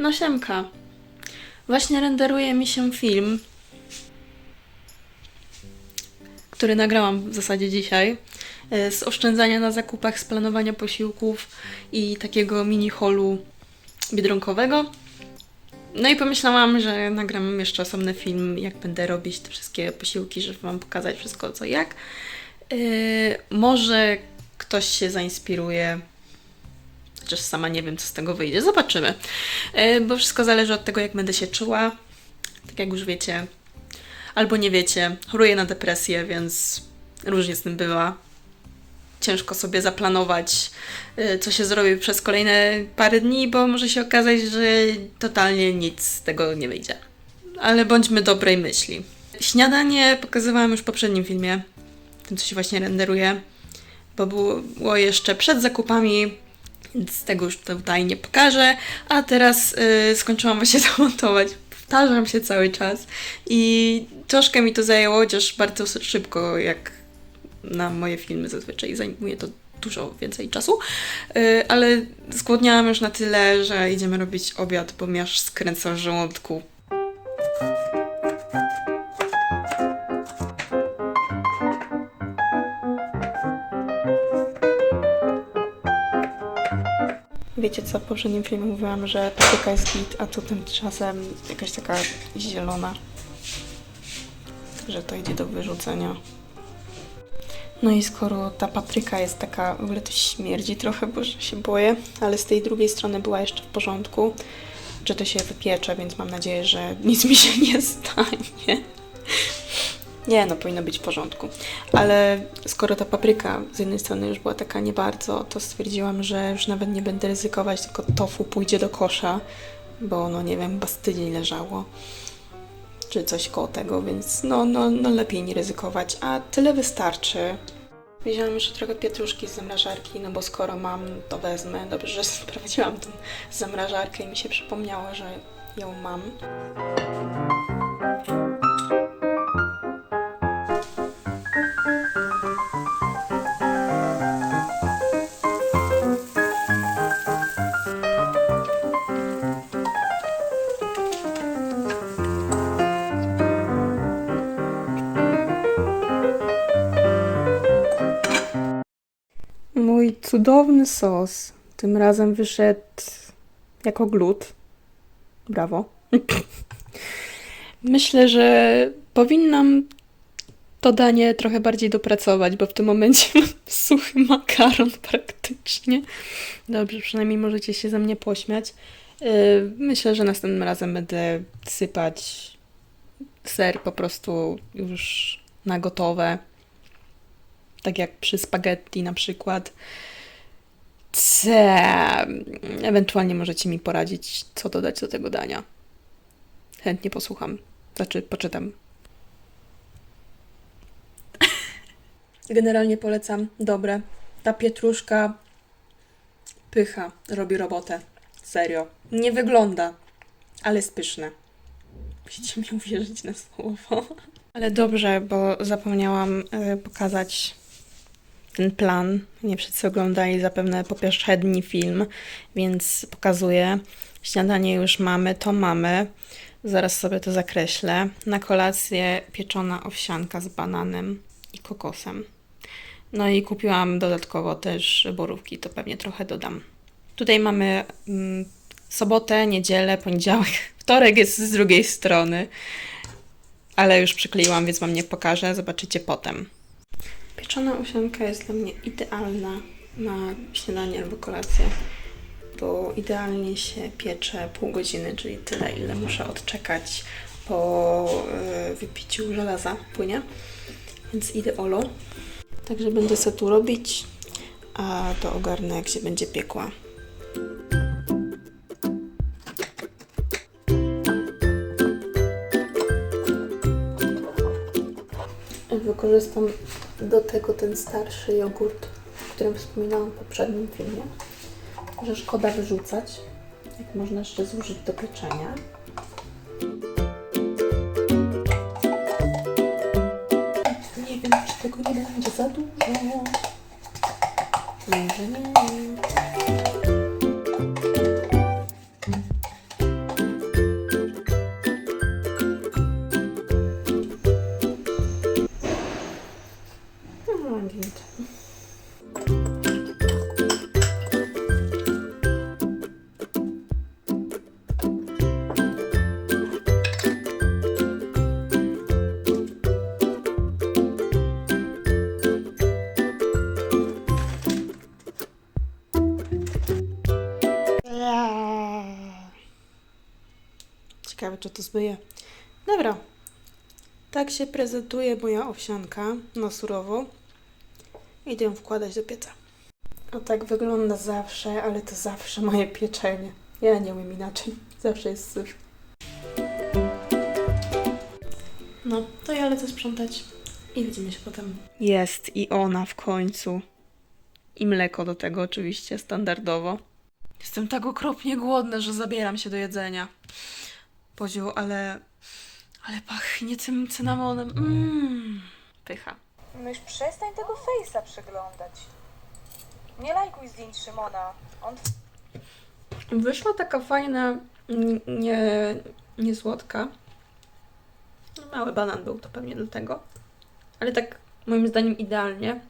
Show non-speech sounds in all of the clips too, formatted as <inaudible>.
No siemka. Właśnie renderuje mi się film, który nagrałam w zasadzie dzisiaj, e, z oszczędzania na zakupach, z planowania posiłków i takiego mini holu biedronkowego. No i pomyślałam, że nagram jeszcze osobny film, jak będę robić te wszystkie posiłki, żeby Wam pokazać wszystko co jak. E, może ktoś się zainspiruje Chociaż sama nie wiem, co z tego wyjdzie. Zobaczymy. E, Bo wszystko zależy od tego, jak będę się czuła. Tak jak już wiecie, albo nie wiecie, choruję na depresję, więc różnie z tym bywa. Ciężko sobie zaplanować, e, co się zrobi przez kolejne parę dni, bo może się okazać, że totalnie nic z tego nie wyjdzie. Ale bądźmy dobrej myśli. Śniadanie pokazywałam już w poprzednim filmie, tym co się właśnie renderuje, bo było jeszcze przed zakupami, więc tego już tutaj nie pokażę. A teraz y, skończyłam właśnie <laughs> to montować. Powtarzam się cały czas i troszkę mi to zajęło, chociaż bardzo szybko, jak na moje filmy zazwyczaj zajmuje to dużo więcej czasu, Y, ale zgłodniałam już na tyle, że idziemy robić obiad, bo mnie aż skręca żołądku. Wiecie co, w poprzednim filmie mówiłam, że papryka jest git, a tu tymczasem jakaś taka zielona. Także to idzie do wyrzucenia. No i skoro ta papryka jest taka, w ogóle to śmierdzi trochę, bo się boję, ale z tej drugiej strony była jeszcze w porządku, że to się wypiecze, więc mam nadzieję, że nic mi się nie stanie. Nie, no powinno być w porządku. Ale skoro ta papryka z jednej strony już była taka nie bardzo, to stwierdziłam, że już nawet nie będę ryzykować, tylko tofu pójdzie do kosza, bo no nie wiem, bastyli leżało. Czy coś koło tego, więc no, no, no lepiej nie ryzykować. A tyle wystarczy. Wziąłam jeszcze trochę pietruszki z zamrażarki, no bo skoro mam, to wezmę. Dobrze, że <laughs> sprawdziłam tę zamrażarkę i mi się przypomniało, że ją mam. Cudowny sos tym razem wyszedł jako glut. Brawo. <laughs> Myślę, że powinnam to danie trochę bardziej dopracować, bo w tym momencie <laughs> mam suchy makaron praktycznie. Dobrze, przynajmniej możecie się ze mnie pośmiać. Yy, Myślę, że następnym razem będę sypać ser po prostu już na gotowe tak jak przy spaghetti na przykład. Ewentualnie możecie mi poradzić, co dodać do tego dania. Chętnie posłucham. Znaczy, poczytam. Generalnie polecam. Dobre. Ta pietruszka pycha robi robotę. Serio. Nie wygląda, ale jest pyszne. Musicie mi uwierzyć na słowo. Ale dobrze, bo zapomniałam y, pokazać ten plan. Nie wszyscy oglądali zapewne poprzedni film, więc pokazuję. Śniadanie już mamy, to mamy. Zaraz sobie to zakreślę. Na kolację pieczona owsianka z bananem i kokosem. No i kupiłam dodatkowo też borówki, to pewnie trochę dodam. Tutaj mamy mm, sobotę, niedzielę, poniedziałek. <laughs> Wtorek jest z drugiej strony, ale już przykleiłam, więc Wam nie pokażę. Zobaczycie potem. Pieczona owsianka jest dla mnie idealna na śniadanie albo kolację, bo idealnie się piecze pół godziny, czyli tyle, ile muszę odczekać po y, wypiciu żelaza płynie, więc ideolo. Także będę sobie tu robić, a to ogarnę jak się będzie piekła. Wykorzystam do tego ten starszy jogurt, o którym wspominałam w poprzednim filmie, że szkoda wyrzucać, jak można jeszcze zużyć do pieczenia. Nie wiem, czy tego nie będzie za dużo. Może nie. Ciekawe, czy to zbyje. Dobra. Tak się prezentuje moja owsianka na surowo. Idę ją wkładać do pieca. A tak wygląda zawsze, ale to zawsze moje pieczenie. Ja nie umiem inaczej. Zawsze jest syf. No, to ja lecę sprzątać i widzimy się potem. Jest i ona w końcu. I mleko do tego oczywiście, standardowo. Jestem tak okropnie głodna, że zabieram się do jedzenia. Poziu, ale... Ale pachnie tym cynamonem. Mmm. Pycha. No już przestań tego fejsa przeglądać. Nie lajkuj zdjęć Szymona. On Wyszła taka fajna, nie, nie słodka. No, Mały banan był to pewnie dlatego. Ale tak moim zdaniem idealnie.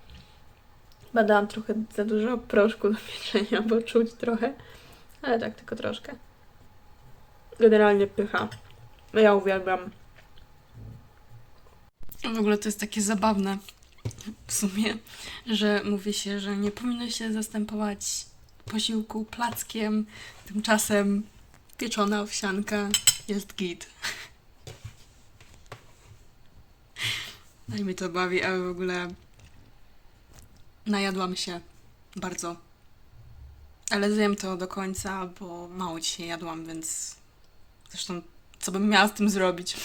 Badałam trochę za dużo proszku do pieczenia, bo czuć trochę. Ale tak, tylko troszkę. Generalnie pycha. Ja uwielbiam. W ogóle to jest takie zabawne w sumie, że mówi się, że nie powinno się zastępować posiłku plackiem, tymczasem pieczona owsianka jest git. Daj mi to bawi, ale w ogóle najadłam się bardzo. Ale zjem to do końca, bo mało dzisiaj jadłam, więc zresztą co bym miała z tym zrobić?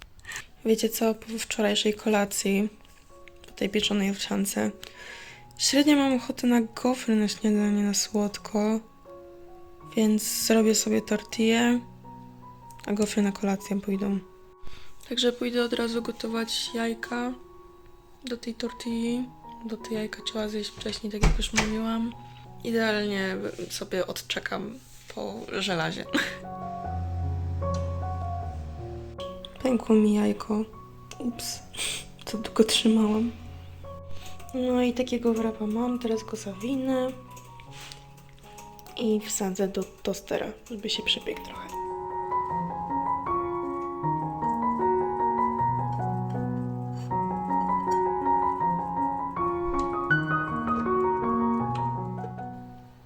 <laughs> Wiecie co, po wczorajszej kolacji, po tej pieczonej owsiance, średnio mam ochotę na gofry na śniadanie, na słodko, więc zrobię sobie tortillę, a gofry na kolację pójdą. Także pójdę od razu gotować jajka do tej tortilli. Do tej jajka trzeba zjeść wcześniej, tak jak już mówiłam. Idealnie sobie odczekam po żelazie. <laughs> Pękło mi jajko. Ups, to długo trzymałam. No i takiego wrapa mam, teraz go zawinę i wsadzę do tostera, żeby się przepiekł trochę.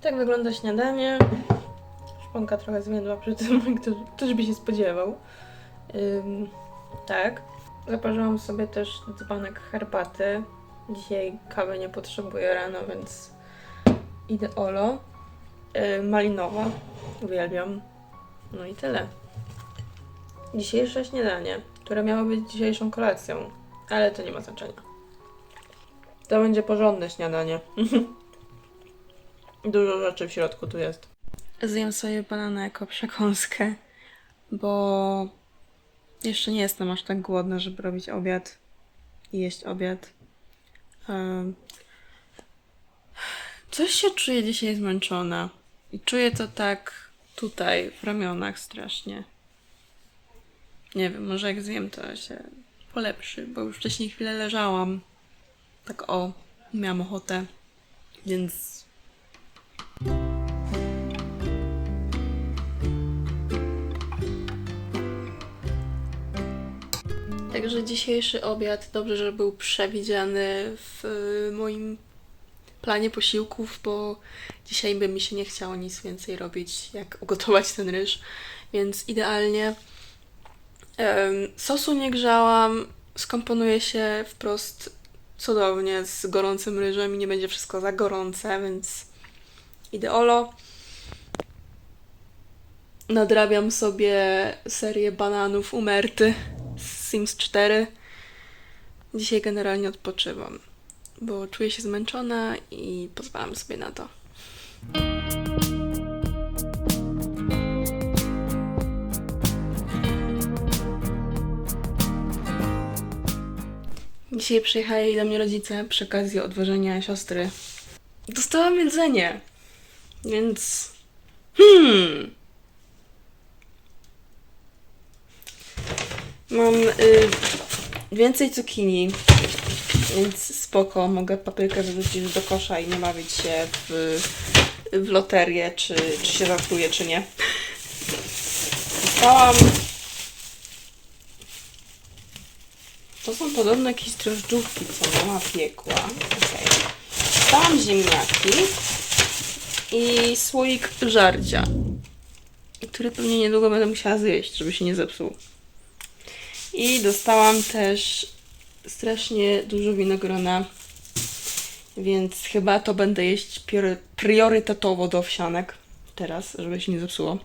Tak wygląda śniadanie. Szponka trochę zmiedła przy tym, <laughs> ktoś, ktoś by się spodziewał. Ym, tak. Zaparzyłam sobie też dzbanek herbaty. Dzisiaj kawy nie potrzebuję rano, więc ideolo. Yy, malinowa. Uwielbiam. No i tyle. Dzisiejsze śniadanie, które miało być dzisiejszą kolacją, ale to nie ma znaczenia. To będzie porządne śniadanie. <laughs> Dużo rzeczy w środku tu jest. Zjem sobie banana jako przekąskę, bo jeszcze nie jestem aż tak głodna, żeby robić obiad i jeść obiad. Coś się czuję dzisiaj zmęczona. I czuję to tak tutaj, w ramionach strasznie. Nie wiem, może jak zjem, to się polepszy, bo już wcześniej chwilę leżałam. Tak o, miałam ochotę, więc Także dzisiejszy obiad dobrze, że był przewidziany w y, moim planie posiłków, bo dzisiaj by mi się nie chciało nic więcej robić, jak ugotować ten ryż, więc idealnie. Sosu nie grzałam, skomponuje się wprost cudownie z gorącym ryżem i nie będzie wszystko za gorące, więc ideolo. Nadrabiam sobie serię bananów umerty Sims 4. Dzisiaj generalnie odpoczywam, bo czuję się zmęczona i pozwalam sobie na to. Dzisiaj przyjechali do mnie rodzice przy okazji odwożenia siostry. Dostałam jedzenie, więc... Hmm... Mam y, więcej cukinii, więc spoko, mogę paprykę wyrzucić do kosza i nie bawić się w, w loterię, czy, czy się żartuje, czy nie. Dostałam... To są podobno jakieś drożdżówki, co mama piekła. Okej. Dostałam ziemniaki i słoik żarcia. który pewnie niedługo będę musiała zjeść, żeby się nie zepsuł. I dostałam też strasznie dużo winogrona, więc chyba to będę jeść prior- priorytetowo do owsianek teraz, żeby się nie zepsuło.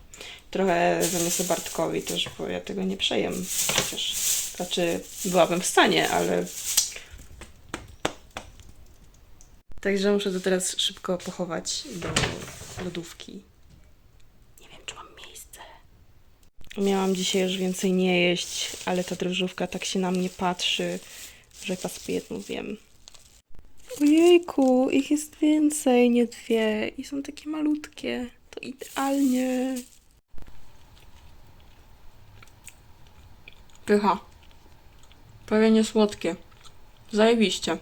Trochę zaniosę Bartkowi też, bo ja tego nie przejem przecież. Znaczy, byłabym w stanie, ale... Także muszę to teraz szybko pochować do lodówki. Nie wiem, czy mam miejsce. Miałam dzisiaj już więcej nie jeść, ale ta drożdżówka tak się na mnie patrzy, że z jedną wiem. Ojejku, ich jest więcej, nie dwie. I są takie malutkie. To idealnie. Pycha. Prawie słodkie. Zajebiście.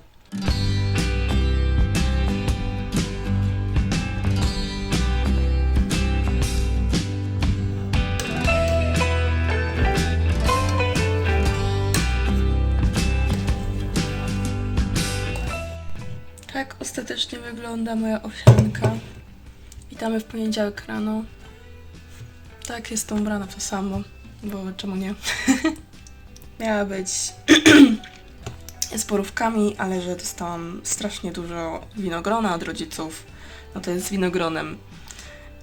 Ostatecznie wygląda moja owsianka. Witamy w poniedziałek rano. Tak, jestem ubrana w to samo, bo czemu nie? <laughs> Miała być <clears throat> z porówkami, ale że dostałam strasznie dużo winogrona od rodziców, no to jest winogronem.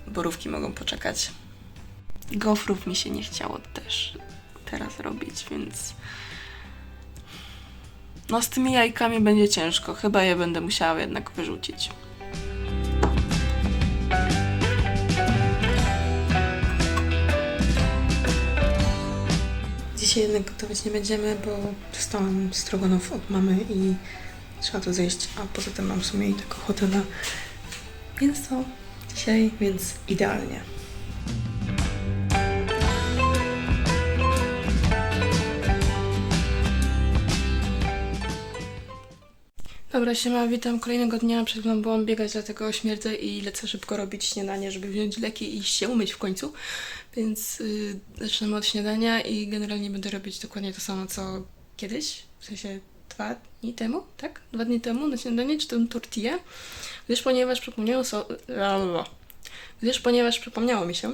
Borówki mogą poczekać. Gofrów mi się nie chciało też teraz robić, więc no z tymi jajkami będzie ciężko. Chyba je będę musiała jednak wyrzucić. Dzisiaj jednak gotować nie będziemy, bo dostałam strogonów od mamy i trzeba to zjeść, a poza tym mam w sumie i tak ochotę na mięso dzisiaj, więc idealnie. Dobra, siema, witam kolejnego dnia. Przed chwilą byłam biegać, dlatego śmierdzę i lecę szybko robić śniadanie, żeby wziąć leki i się umyć w końcu. Więc yy, zaczynamy od śniadania i generalnie będę robić dokładnie to samo, co kiedyś, w sensie dwa dni temu, tak? Dwa dni temu na śniadanie, czy tę tortillę, gdyż ponieważ przypomniało, so, gdyż ponieważ przypomniało mi się,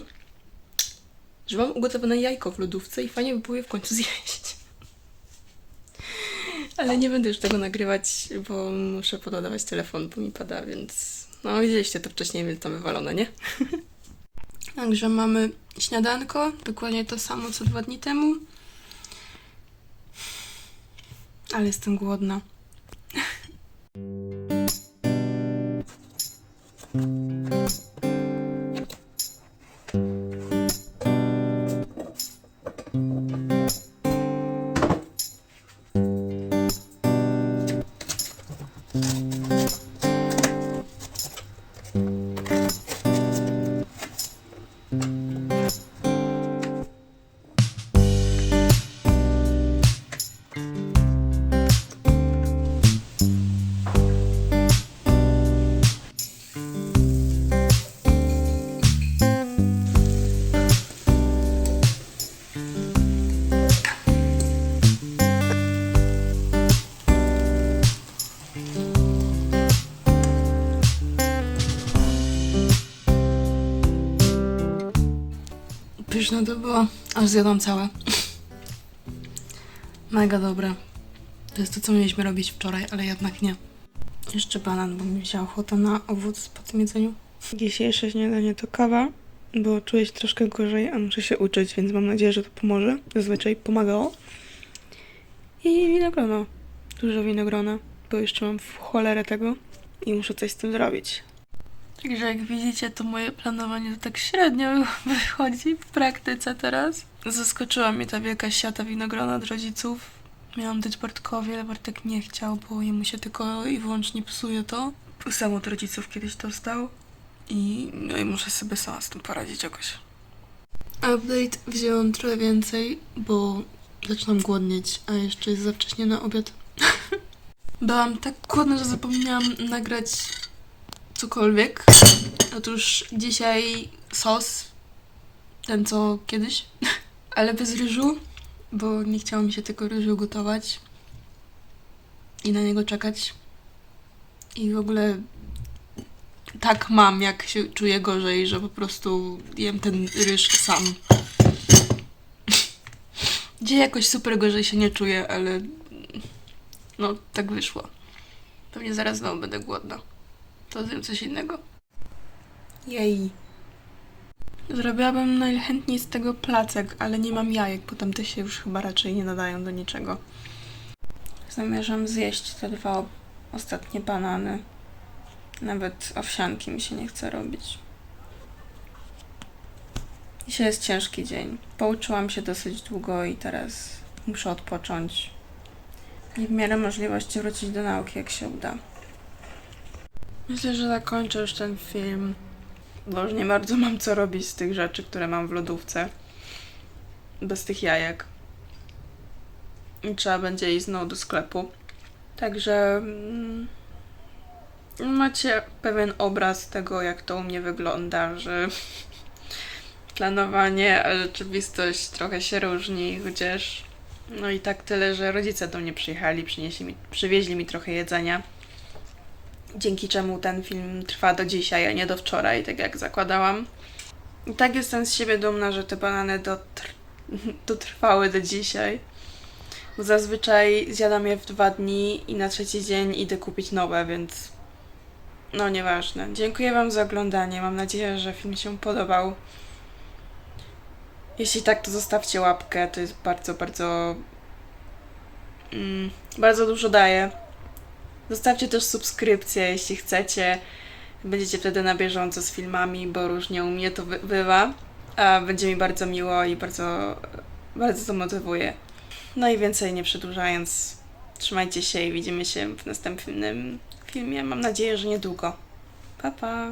że mam ugotowane jajko w lodówce i fajnie by było je w końcu <laughs> zjeść. Ale nie będę już tego nagrywać, bo muszę pododawać telefon, bo mi pada, więc... No, widzieliście to wcześniej, więc tam wywalone, nie? <laughs> Także mamy śniadanko, dokładnie to samo co dwa dni temu. Ale jestem głodna. <laughs> Pyszne to było, aż zjadłam całe. Mega dobre. To jest to, co mieliśmy robić wczoraj, ale jednak nie. Jeszcze banan, bo mi wzięła ochota na owoc po tym jedzeniu. Dzisiejsze śniadanie to kawa, bo czuję się troszkę gorzej, a muszę się uczyć, więc mam nadzieję, że to pomoże. Zazwyczaj pomagało. I winogrono. Dużo winogrona, bo jeszcze mam w cholerę tego i muszę coś z tym zrobić. Także jak widzicie, to moje planowanie to tak średnio <laughs> wychodzi w praktyce teraz. Zaskoczyła mnie ta wielka siata winogrona od rodziców. Miałam dać Bartkowi, ale Bartek nie chciał, bo jemu się tylko i wyłącznie psuje to. Sam od rodziców kiedyś dostał. I, no i muszę sobie sama z tym poradzić jakoś. Update wzięłam trochę więcej, bo zaczynam głodnieć, a jeszcze jest za wcześnie na obiad. <laughs> Byłam tak głodna, że zapomniałam nagrać cokolwiek. Otóż dzisiaj sos, ten co kiedyś, <laughs> ale bez ryżu, bo nie chciało mi się tego ryżu gotować i na niego czekać. I w ogóle tak mam, jak się czuję gorzej, że po prostu jem ten ryż sam. <laughs> Gdzie jakoś super gorzej się nie czuję, ale no tak wyszło. Pewnie zaraz znowu będę głodna. To zjem coś innego. Jej. Zrobiłabym najchętniej z tego placek, ale nie mam jajek, bo tamte się już chyba raczej nie nadają do niczego. Zamierzam zjeść te dwa ostatnie banany. Nawet owsianki mi się nie chce robić. Dzisiaj jest ciężki dzień. Pouczyłam się dosyć długo i teraz muszę odpocząć. I w miarę możliwości wrócić do nauki, jak się uda. Myślę, że zakończę już ten film, bo już nie bardzo mam co robić z tych rzeczy, które mam w lodówce. Bez tych jajek. I trzeba będzie iść znowu do sklepu. Także mm, macie pewien obraz tego, jak to u mnie wygląda, że <laughs> planowanie, a rzeczywistość trochę się różni, chociaż no i tak tyle, że rodzice do mnie przyjechali, przynieśli mi, przywieźli mi trochę jedzenia. Dzięki czemu ten film trwa do dzisiaj, a nie do wczoraj, tak jak zakładałam. I tak jestem z siebie dumna, że te banany dotr- <laughs> dotrwały do dzisiaj. Bo zazwyczaj zjadam je w dwa dni i na trzeci dzień idę kupić nowe, więc no nieważne. Dziękuję Wam za oglądanie. Mam nadzieję, że film się podobał. Jeśli tak, to zostawcie łapkę. To jest bardzo, bardzo. Mm, bardzo dużo daje. Zostawcie też subskrypcję, jeśli chcecie. Będziecie wtedy na bieżąco z filmami, bo różnie u mnie to bywa. A będzie mi bardzo miło i bardzo, bardzo to motywuje. No i więcej nie przedłużając, trzymajcie się i widzimy się w następnym filmie. Mam nadzieję, że niedługo. Pa, pa!